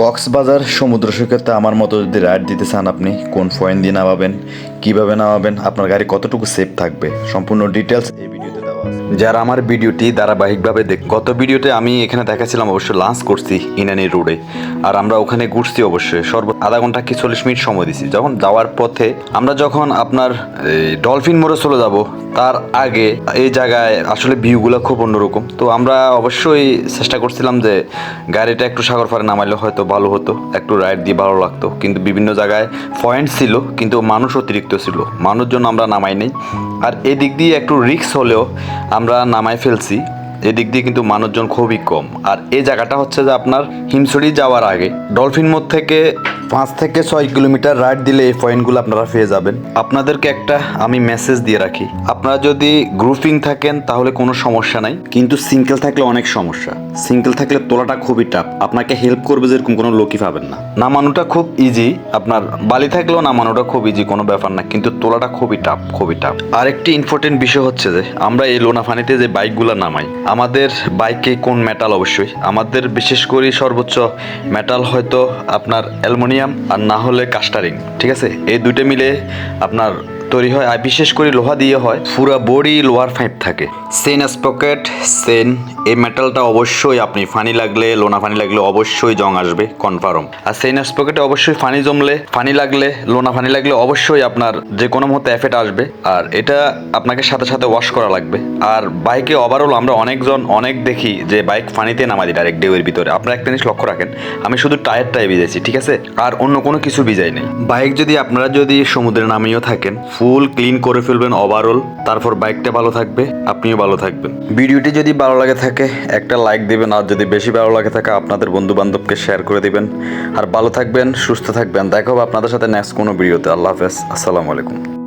কক্সবাজার সমুদ্র সৈকতে আমার মতো যদি রাইড দিতে চান আপনি, কোন পয়েন্ট দিয়ে নামাবেন, কীভাবে নামাবেন, আপনার গাড়ি কতটুকু সেফ থাকবে, সম্পূর্ণ ডিটেলস এই আছে যারা আমার ভিডিওটি ধারাবাহিকভাবে দেখ, গত ভিডিওতে আমি এখানে দেখাছিলাম অবশ্যই লাঞ্চ করছি ইনানি রোডে। আর আমরা ওখানে ঘুরছি অবশ্যই। সর্ব, আধা ঘণ্টা কি চল্লিশ মিনিট সময় দিছি। যখন যাওয়ার পথে আমরা যখন আপনার ডলফিন মোড়ে চলে যাব, তার আগে এই জায়গায় আসলে ভিউগুলো খুব অন্যরকম। তো আমরা অবশ্যই চেষ্টা করছিলাম যে গাড়িটা একটু সাগর পাড়ে নামাইলে হয়তো ভালো হতো, একটু রাইড দিয়ে ভালো লাগতো। কিন্তু বিভিন্ন জায়গায় পয়েন্ট ছিল, কিন্তু মানুষ অতিরিক্ত ছিল। মানুষজন আমরা নামাই নেই। আর এদিক দিয়ে একটু রিক্স হলেও আমরা নামাই ফেলছি, এদিক দিয়ে কিন্তু মানুষজন খুবই কম। আর এই জায়গাটা হচ্ছে যে আপনার হিমসড়ি যাওয়ার আগে, ডলফিন মোড় থেকে পাঁচ থেকে ছয় কিলোমিটার রাইড দিলে এই পয়েন্টগুলো আপনারা পেয়ে যাবেন। আপনাদেরকে একটা আমি মেসেজ দিয়ে রাখি। আপনারা যদি গ্রুপিং থাকেন, তাহলে কোনো সমস্যা নাই। কিন্তু সিঙ্গেল থাকলে অনেক সমস্যা। সিঙ্গেল থাকলে তোলাটা খুবই টাফ আপনাকে হেল্প করবে যেরকম কোনো লোকই পাবেন না। নামানোটা খুব ইজি আপনার বালি থাকলেও নামানোটা খুব ইজি কোনো ব্যাপার না। কিন্তু তোলাটা খুবই টাফ খুবই টাফ আরেকটি ইম্পর্টেন্ট বিষয় হচ্ছে যে, আমরা এই লোনাফানিতে যে বাইকগুলো নামাই, আমাদের বাইকে কোন মেটাল অবশ্যই? আমাদের বিশেষ করে সর্বোচ্চ মেটাল হয়তো আপনার অ্যালুমিনিয়াম আর না হলে কাস্টারিং ঠিক আছে? এই দুইটা মিলে আপনার তৈরি হয়, আর বিশেষ করে লোহা দিয়ে হয়। পুরা বডি লোহার ফাইভ থাকে। সেন স্পকেট সেন, এই মেটালটা অবশ্যই আপনি ফানি লাগলে, লোনা ফানি লাগলে অবশ্যই জং আসবে, কনফার্ম। আর সেন স্পকেটে অবশ্যই ফানি জমলে, ফানি লাগলে, লোনা ফানি লাগলে অবশ্যই আপনার যে কোনো মুহূর্তে এফেট আসবে। আর এটা আপনাকে সাথে সাথে ওয়াশ করা লাগবে। আর বাইকে ওভারঅল আমরা অনেকজন, অনেক দেখি যে বাইক ফানিতে নামা দিই ডাইরেক্ট ডেউয়ের ভিতরে। আপনারা একটা জিনিস লক্ষ্য রাখেন, আমি শুধু টায়ারটাই ভিজেছি ঠিক আছে? আর অন্য কোনো কিছু ভিজাই নেই। বাইক যদি আপনারা যদি সমুদ্রে নামিয়েও থাকেন ফুল ক্লিন করে ফেলবেন ওভারঅল তারপর বাইকটা ভালো থাকবে, আপনিও ভালো থাকবেন। ভিডিওটি যদি ভালো লাগে থাকে, একটা লাইক দেবেন, আর যদি বেশি ভালো লাগে থাকে, আপনাদের বন্ধু বান্ধবকে শেয়ার করে দেবেন। আর ভালো থাকবেন, সুস্থ থাকবেন। দেখা হবে আপনাদের সাথে নেক্সট কোনো ভিডিওতে আল্লাহ হাফেজ। আসসালামু আলাইকুম।